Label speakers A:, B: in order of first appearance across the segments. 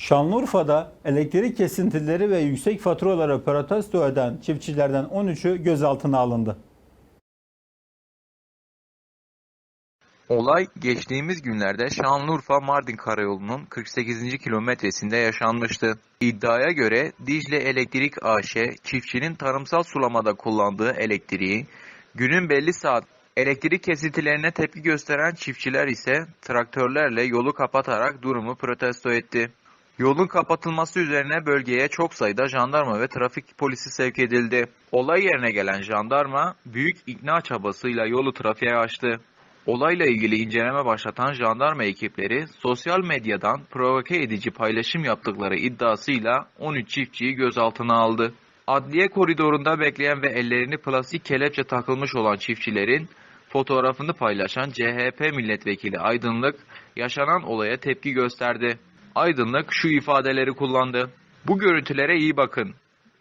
A: Şanlıurfa'da elektrik kesintileri ve yüksek faturaları protesto eden çiftçilerden 13'ü gözaltına alındı.
B: Olay geçtiğimiz günlerde Şanlıurfa-Mardin Karayolu'nun 48. kilometresinde yaşanmıştı. İddiaya göre Dicle Elektrik AŞ çiftçinin tarımsal sulamada kullandığı elektriği günün belli saat elektrik kesintilerine tepki gösteren çiftçiler ise traktörlerle yolu kapatarak durumu protesto etti. Yolun kapatılması üzerine bölgeye çok sayıda jandarma ve trafik polisi sevk edildi. Olay yerine gelen jandarma büyük ikna çabasıyla yolu trafiğe açtı. Olayla ilgili inceleme başlatan jandarma ekipleri sosyal medyadan provoke edici paylaşım yaptıkları iddiasıyla 13 çiftçiyi gözaltına aldı. Adliye koridorunda bekleyen ve ellerini plastik kelepçe takılmış olan çiftçilerin fotoğrafını paylaşan CHP milletvekili Aydınlık yaşanan olaya tepki gösterdi. Aydınlık şu ifadeleri kullandı. Bu görüntülere iyi bakın.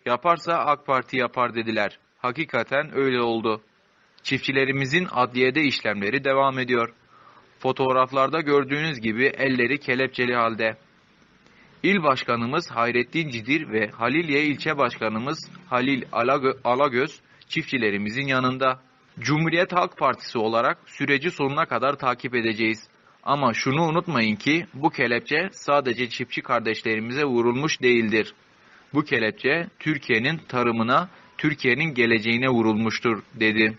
B: Yaparsa AK Parti yapar dediler. Hakikaten öyle oldu. Çiftçilerimizin adliyede işlemleri devam ediyor. Fotoğraflarda gördüğünüz gibi elleri kelepçeli halde. İl Başkanımız Hayrettin Cidir ve Halilye İlçe Başkanımız Halil Alagö- Alagöz çiftçilerimizin yanında. Cumhuriyet Halk Partisi olarak süreci sonuna kadar takip edeceğiz. Ama şunu unutmayın ki bu kelepçe sadece çiftçi kardeşlerimize vurulmuş değildir. Bu kelepçe Türkiye'nin tarımına, Türkiye'nin geleceğine vurulmuştur dedi.